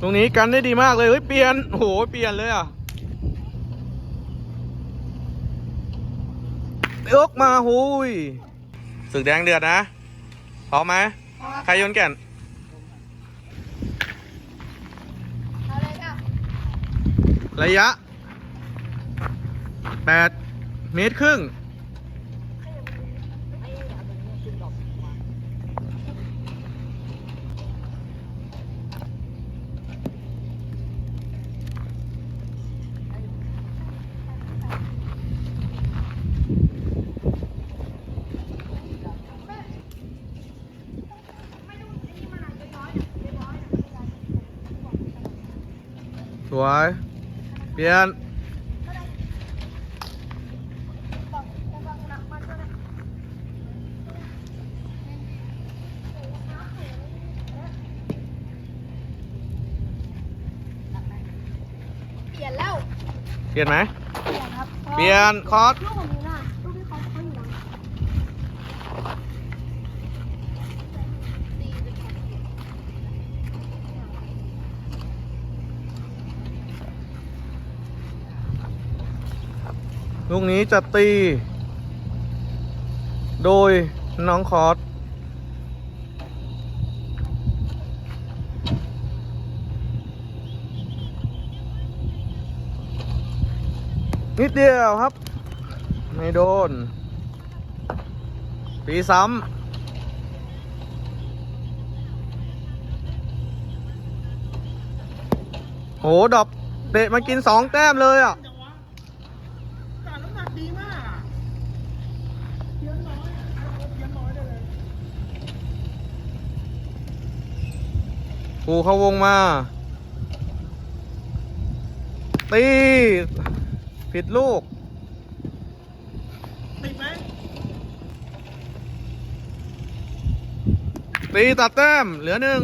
ตรงนี้กันได้ดีมากเลยเฮ้ยเปลี่ยนโอ้โหเปลี่ยนเลยอะยกมาหุยศึกแดงเดือดนะพร้อมไหมใครโยนแก่นอะไรอะระยะ 8 เมตรครึ่ง สวย เปลี่ยน เปลี่ยนแล้ว เปลี่ยนไหม เปลี่ยนครับเปลี่ยนคอร์ส ลูกของนี้น่ะลูกที่เขาเขาอยู่หลัง ลูกนี้จะตี โดยน้องคอร์สนิดเดียวครับ ไม่โดนตีซ้ำโหดอกเตะมากินสองแต้มเลยอะ จังวะการน้ำหนักดีมากอะเพี้ยนน้อยอะเพี้ยนน้อยได้เลย ปูเข้าวงมา ตี ผิดลูก ติดไหมตีตัดแต้ม เหลือหนึ่ง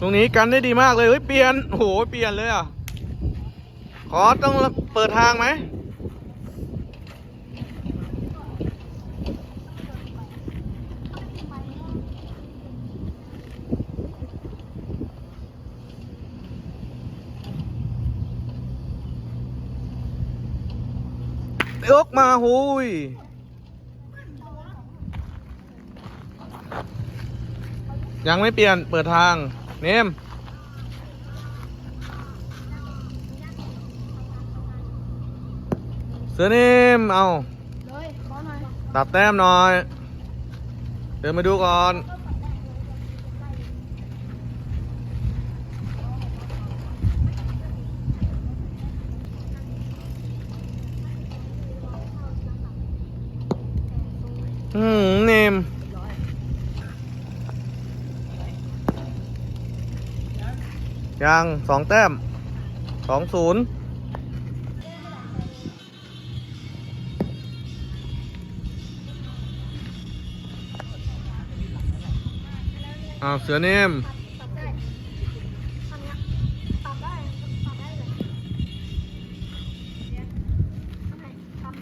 ตรงนี้กันได้ดีมากเลย เฮ้ย เปลี่ยน โอ้โห เปลี่ยนเลยอะ ขอต้องเปิดทางไหม ยกมาหุยยังไม่เปลี่ยนเปิดทาง เนมเสือเนมเอาเลยขอหน่อยตัดแต้มหน่อย เดินมาดูก่อน อืมเนม ยังสองแต้มสองศูนย์อ้าวเสือเนม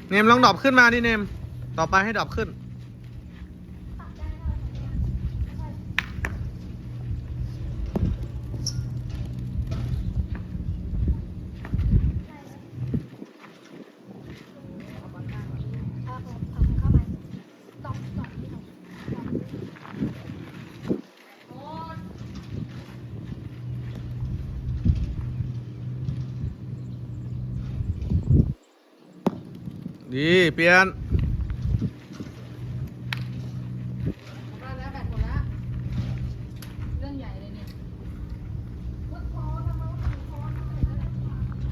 เนมลองดรอปขึ้นมาดิเนม ต่อไปให้ดรอปขึ้น ตัดได้แล้วเอาเอาเข้าไปดอกดอกนี่ดอกดอก ดีเปลี่ยนได้แล้วแบตหมดแล้วเรื่องใหญ่เลยเนี่ย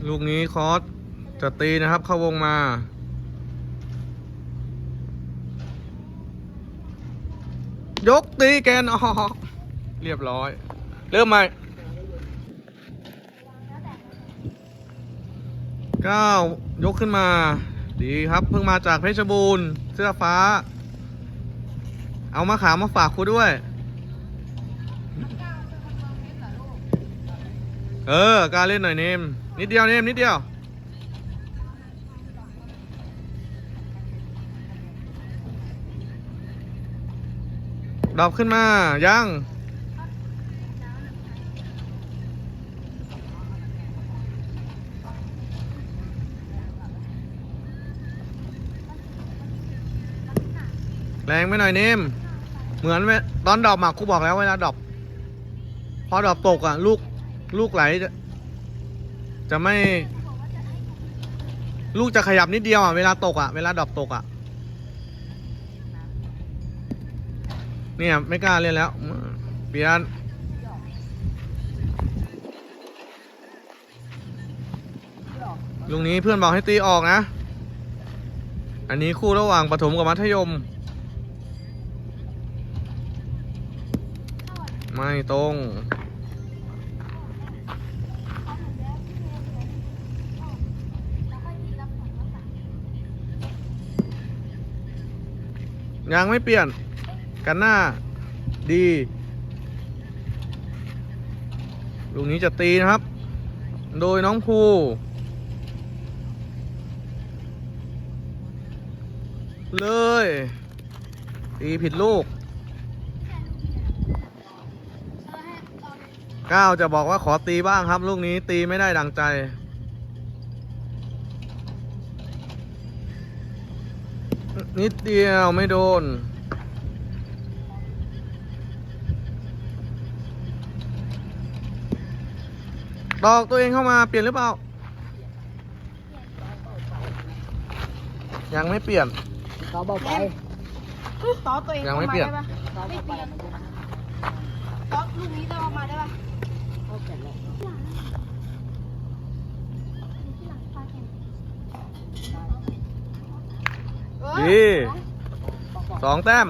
ลูกนี้คอสจะตีนะครับ เข้าวงมา ยกตีแกนออกเรียบร้อย เริ่มใหม่เก้ายกขึ้นมา ดีครับเพิ่งมาจากเพชรบูรณ์เสื้อฟ้า เอามะขามมาฝากครูด้วย เออการเล่นหน่อยเนม นิดเดียวเนมนิดเดียว ดรอปขึ้นมา ยัง รงไปหน่อยเนม เหมือนเวตอนดรอปมากครูบอกแล้วเวลาดอปพอดอปตกอะ ลูกลูกไหล จะจะไม่ ลูกจะขยับนิดเดียวอะเวลาตกอะเวลาดอปตกอะเนี่ยไม่กล้าเล่นแล้วเปลี่ยนลุงนี้เพื่อนบอกให้ตีออกนะ อันนี้คู่ระหว่างประถมกับมัธยม ไม่ตรง ยังไม่เปลี่ยน กันหน้า ดี ลูกนี้จะตีนะครับ โดยน้องภูเลย ตีผิดลูก ก้าวจะบอกว่าขอตีบ้างครับ ลูกนี้ตีไม่ได้ดังใจ นิดเดียวไม่โดนตอกตัวเองเข้ามาเปลี่ยนหรือเปล่า ยังไม่เปลี่ยนเขาเบาไปต่อตัวเองยังไม่เปลี่ยน ข้าาได้ปะไม่เปลี่ยนต่อลูกนี้ต้องเอามาได้ปะ เขาแข็งแล้ว ที่หลังปลาแข็ง ดีสองแต้ม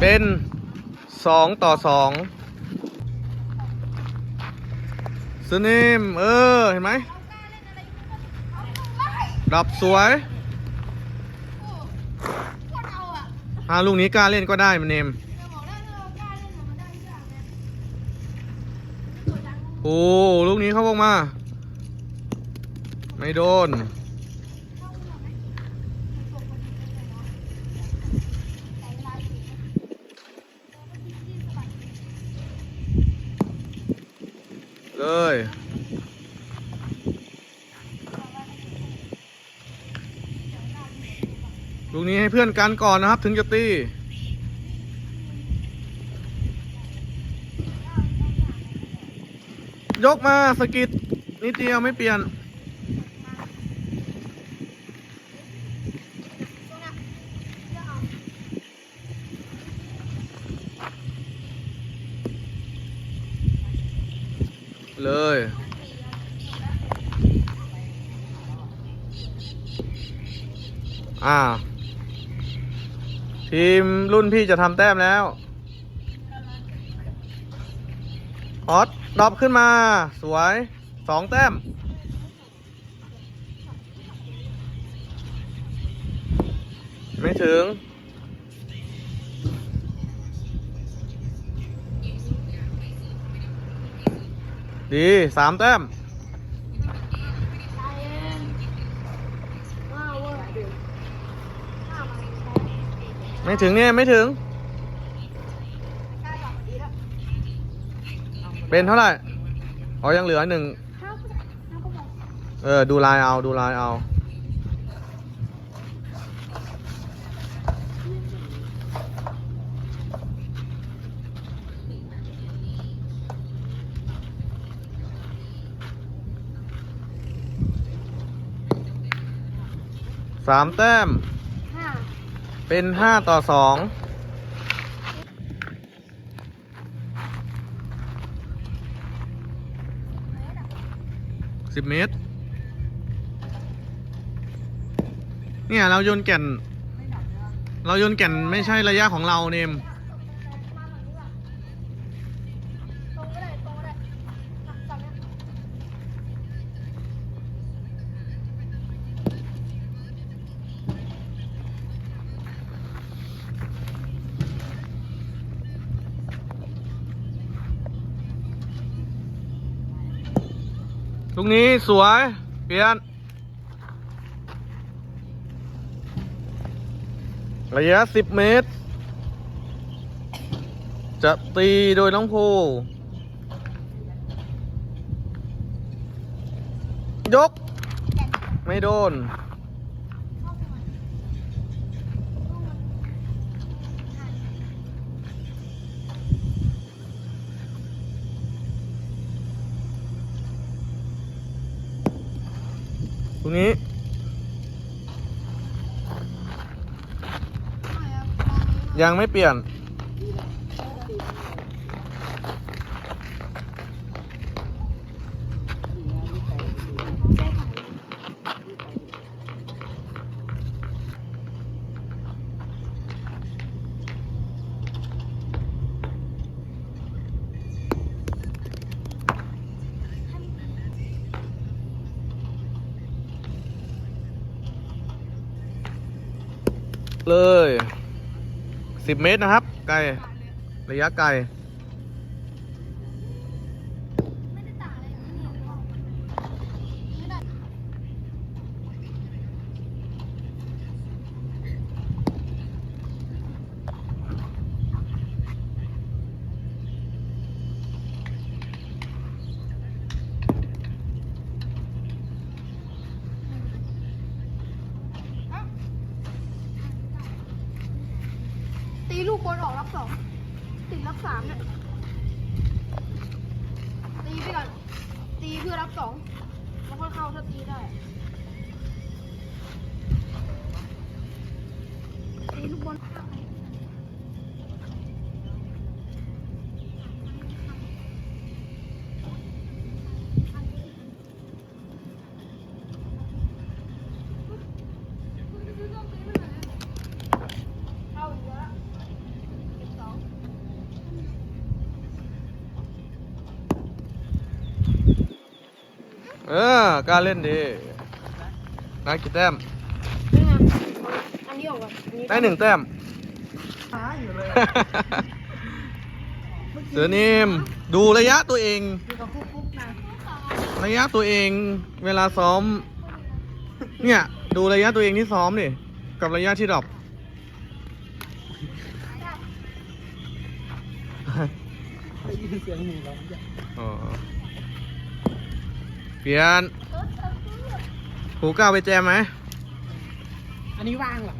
เป็นสองต่อสองสนิมเออ เห็นไหมดับสวยคนเอาอะลูกนี้กล้าเล่นก็ได้มันเนมเราบอกได้ถ้าเรากล้าเล่นมันได้ทุกอย่างเลยตัวดังโอ้ ลูกนี้เข้าวงมา ไม่โดน เลยลูกนี้ให้เพื่อนกันก่อนนะครับ ถึงจะตียกมาสกิดนิดเดียวไม่เปลี่ยน เลย อ่า ทีมรุ่นพี่จะทำแต้มแล้วออสดรอปขึ้นมา สวยสองแต้ม ไม่ถึง ดีสามแต้ม ไม่ถึงเนี่ยไม่ถึง เป็นเท่าไหร่อ๋อยังเหลือหนึ่งเออ ดูลายเอาดูลายเอา สามแต้ม เป็นห้าต่อสองสิบเมตร เนี่ย เราโยนแก่น เราโยนแก่นไม่ใช่ระยะของเราเนม มาหน่อยดีกว่าตรงก็ได้ตรงก็ได้อะฝั่งเนี้ย ลูกนี้สวย เปลี่ยน ระยะสิบเมตร จะตีโดยน้องภูยก ไม่โดน รงนี้ยังไม่เปลี่ยน เลยสิเมตรนะครับ ไกล ระยะไกล ไม่ได้ต่างอะไรกับที่เราบอกไม่ได้ ตีลูกบอลออกรับสองติดรับสามเนี่ยตีไปก่อน ตีเพื่ องแล้วก็เข้าถ้าตีได้ตีลูกบอล กล้าเล่นดีได้กี่แต้มนี่ไงอันนี้ออกก่อนอันนี้ได้หนึ่งแต้มหาอยู่เลยเสือนิมดูระยะตัวเอง อยู่กับฟุกๆนะระยะตัวเองเวลาซ้อม เนี่ย ดูระยะตัวเองที่ซ้อมดิกับระยะที่ดรอปได้ยินเสียงหนูร้องจ้ะ อ๋อ เปลี่ยนหูก้าวไปแจมไหมอันนี้ว่างเหรอ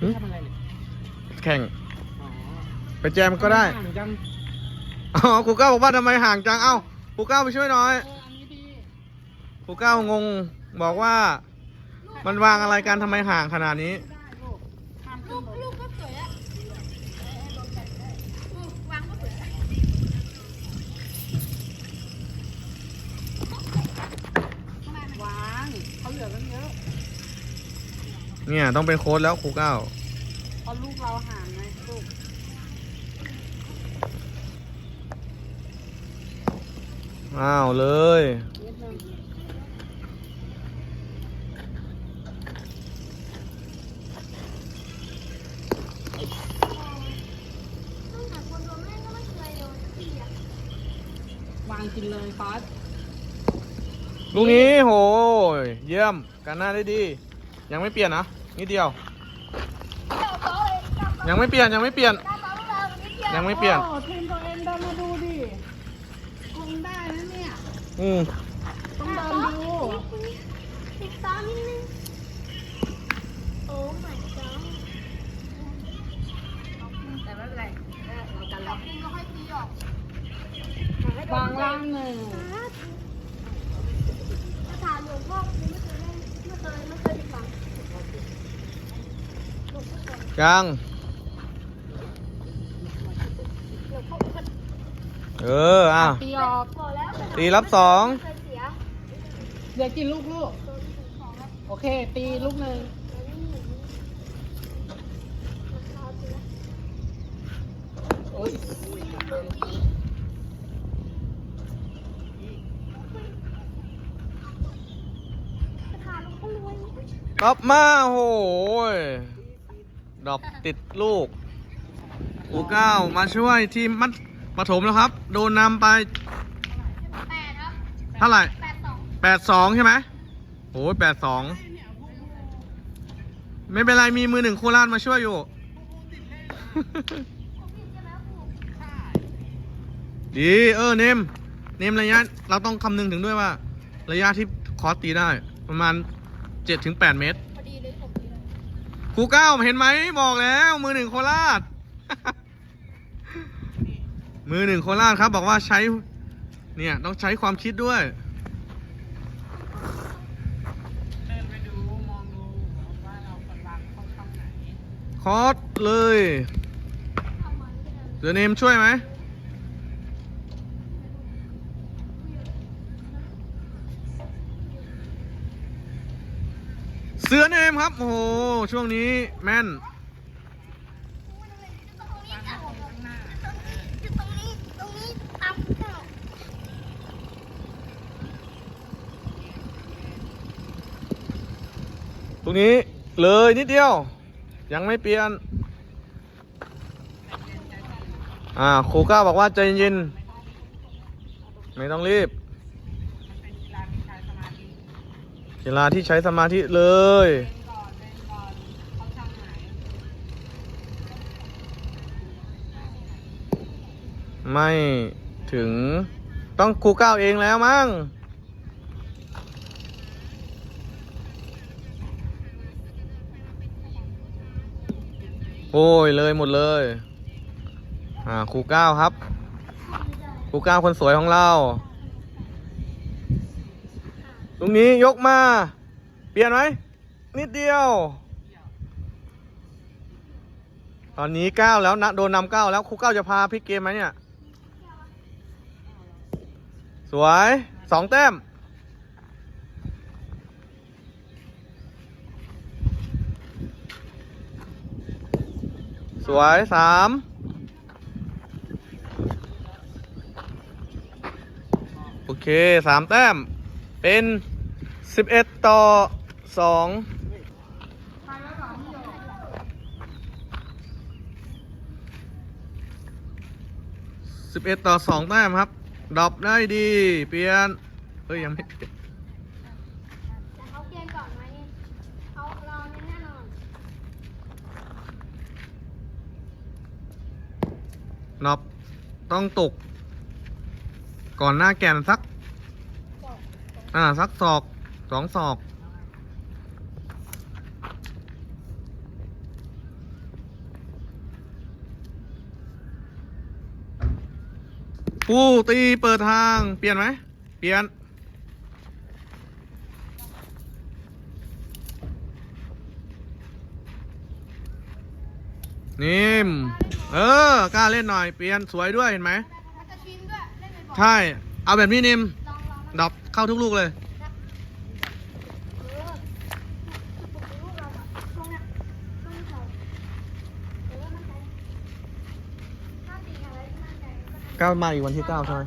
หึทำอะไรเนี่ยแข่งอ๋อไปแจมก็ได้ห่างจังอ๋อครูก้าวบอกว่าทำไมห่างจังเอ้าครูก้าวไปช่วยหน่อยเอออันนี้ดีครูก้าวงงบอกว่า มันวางอะไรกันทำไมห่างขนาดนี้ ได้ลูกห้ามขึ้ ลู น ก รถ ลูกก็สวยอะอืมวางก็สวยอะทำไมมัน วางเขาเหลือกันเยอะ เนี่ยต้องเป็นโค้ดแล้วครูก้าวเพราะลูกเราห่างไงลูกอ้าวเลยนิดนึงต้องหาคนโดนเล่นก็ไม่เคยโดนสักทีอะวางกินเลยฟอสลูกนี้โหยเยี่ยมการหน้าได้ดี ยังไม่เปลี่ยนนะนิดเดียวเจ้าโต๊ะเลยเจ้าโต๊ะยังไม่เปลี่ยนยังไม่เปลี่ยนเจ้าโต๊ะเรานิดเดียวยังไม่เปลี่ยน โอ้ทีมตัวเองเดินมาดูดิ คงได้นะเนี่ย อืมต้องเดินดู ติดตามนิดนึง โอ้ my god แต่ไม่เป็นไรเออเรากันแล้แล้ววคุณก็ค่อยตีออกวางล่างหนึ่งถ้าถามหลวงพ่อคุณไม่เคยเล่นไม่เคยไม่เค ยฟังหลวงพ่อก่อนยังหลวงพ่อก่อนเอออะตีออกพอแล้วตีรับสองไม่เคยเสียเหลือกี่ลูกลูกโดนถึงสองแล้วโอเค ตีลูกหนึ่งแล้วนี่หนึ่งราคาตีละโอ้ยราคาหลวงพ่อรวยกลับมาโหย ดอกติดลูกอูเก้ามาช่วยทีมมัดปฐมแล้วครับ โดนนำไปแปดครับเท่าไหร่แปดสองแปดสองใช่ไหมโอ้ยแปดสองไม่เป็นไรมีมือหนึ่งโคราชมาช่วยอยู่ผมผิดใช่ไหมครูดีเออเนม เนมระยะ เราต้องคำนึงถึงด้วยว่า ระยะที่คอสตีได้ ประมาณ7ถึง8เมตร พอดีเลยผมดีเลย ครูเก้าเห็นไหมบอกแล้ว มือหนึ่งโคราช มือหนึ่งโคราชครับ บอกว่าใช้ เนี่ยต้องใช้ความคิดด้วยเดินไปดูมองดูว่าเราควรวางเข้าช่องไหน คอสเลยเดิมเดี๋ยวเนมช่วยไหม เสือเนมครับ โอ้โห ช่วงนี้แม่น ตรงนี้เลยนิดเดียว ยังไม่เปลี่ยน อ่าครูก้าบอกว่าใจเย็น ไม่ต้องรีบ มันเป็นกีฬาที่ใช้สมาธิ กีฬาที่ใช้สมาธิเลยไหนไม่ถึงต้องครูก้าวเองแล้วมั้งโอ้ยเลยหมดเลย อ่าครูก้าวครับ ครูก้าวคนสวยของเรา ตรงนี้ยกมา เปลี่ยนไหมนิดเดียว ตอนนี้เก้าแล้วนะโดนนำเก้าแล้วครูเก้าจะพาพลิกเกมไหมเนี่ย สวยสองแต้มสวยสามโอเคสามแต้ม เป็นสิบเอ็ดต่อสองสิบเอ็ดต่อสองแต้มครับดรอปได้ดี เปลี่ยน เอ้ย ยังไม่เปลี่ยนแต่เขาเกมก่อนไหมเขาเราแน่นอนดรอปต้องตก ก่อนหน้าแกนสักบอก อ่าสักศอกสองศอกผู้ตีเปิดทาง เปลี่ยนไหม เปลี่ยน นิ่ม เออ กล้าเล่นหน่อย เปลี่ยนสวยด้วยเห็นไหมมันจะชิมด้วยเล่นบ่อยๆใช่ เอาแบบนี้นิ่ม เข้าทุกลูกเลยเออลูกเราอะช่วงเนี้ยช่วงนี้เราเออมันใจถ้าตีอะไรที่มั่นใจก็ทำก้าวมาอีกวันที่เก้าใช่ไหม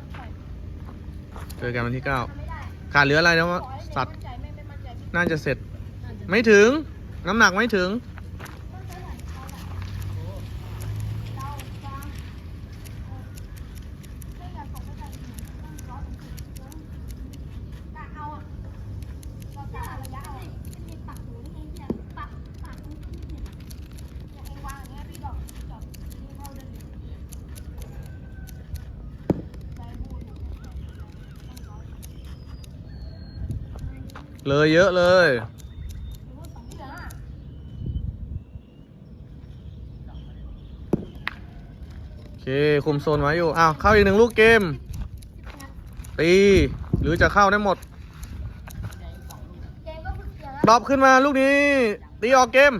เจอกันวันที่เก้าไม่ได้ขาดเหลืออะไรแล้ววะขอให้เด็กสัตว์มั่นใจไม่ไม่มั่นใจพี่น่าจะเสร็จ ไม่ถึง น้ำหนักไม่ถึงต้องใช้หลังเขาแหละเราฟังเออไม่อยากส่งให้ใครต้องร้อยถึงสิบร้อยถึงสิบกะเอาอะเรากะระยะเอาอะจะมีปักหูนี่เองเนี่ยปักปักตรงนี้เนี่ยอย่างเองวางอย่างเงี้ยพี่ดอกดอกนี่เข้าได้เลยใจบูดอยู่ต้องร้อย เลยเยอะเลยเดือนอะโอเค คุมโซนไว้อยู่ อ้าว เข้าอีกหนึ่งลูกเกม ตี หรือจะเข้าได้หมดดรอปขึ้นมาลูกนี้ ตีออกเกม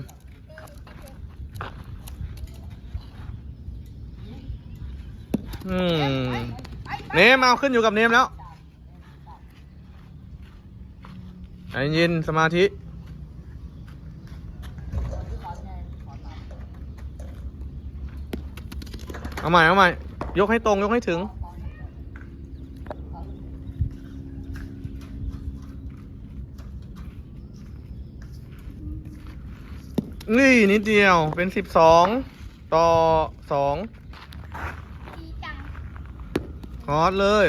อืมเนมเอาขึ้นอยู่กับเนมแล้ว ใจเย็นสมาธิเอาใหม่เอาใหม่ยกให้ตรงยกให้ถึง นี่นิดเดียวเป็นสิบสองต่อสองดีจังคอร์สเลย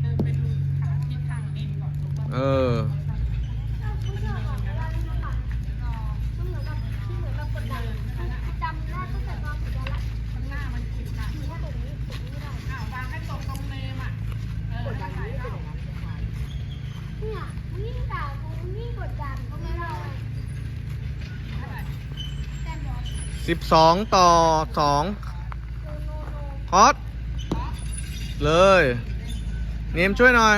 เดินไปดูทางทิศทางดินก่อนทุกคน เออ สิบสองต่อสองฮอตเลย เนมช่วยหน่อย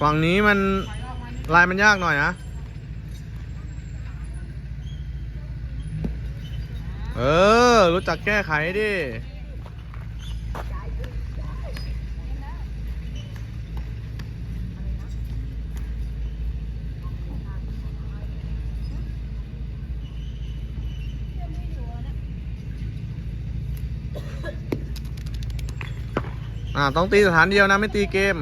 ฝั่งนี้มันลายมันยากหน่อยนะ เออ รู้จักแก้ไขดิ อ่าต้องตีสถานเดียวนะไม่ตีเกม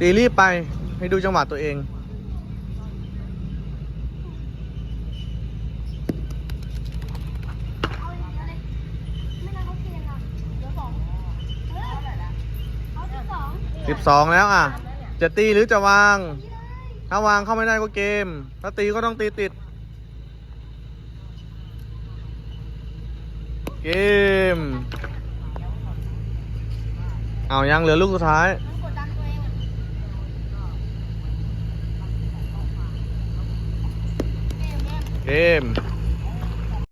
ตีรีบไปให้ดูจังหวะตัวเองเอาเลยเอาเลยไม่งั้นเขาเทียนอะเหลือสองเออเอาที่สองสิบสองแล้วอะ จะตีหรือจะวาง ถ้าวางเข้าไม่ได้ก็เกม ถ้าตีก็ต้องตีติด เกม เอายังเหลือลูกสุดท้าย เกม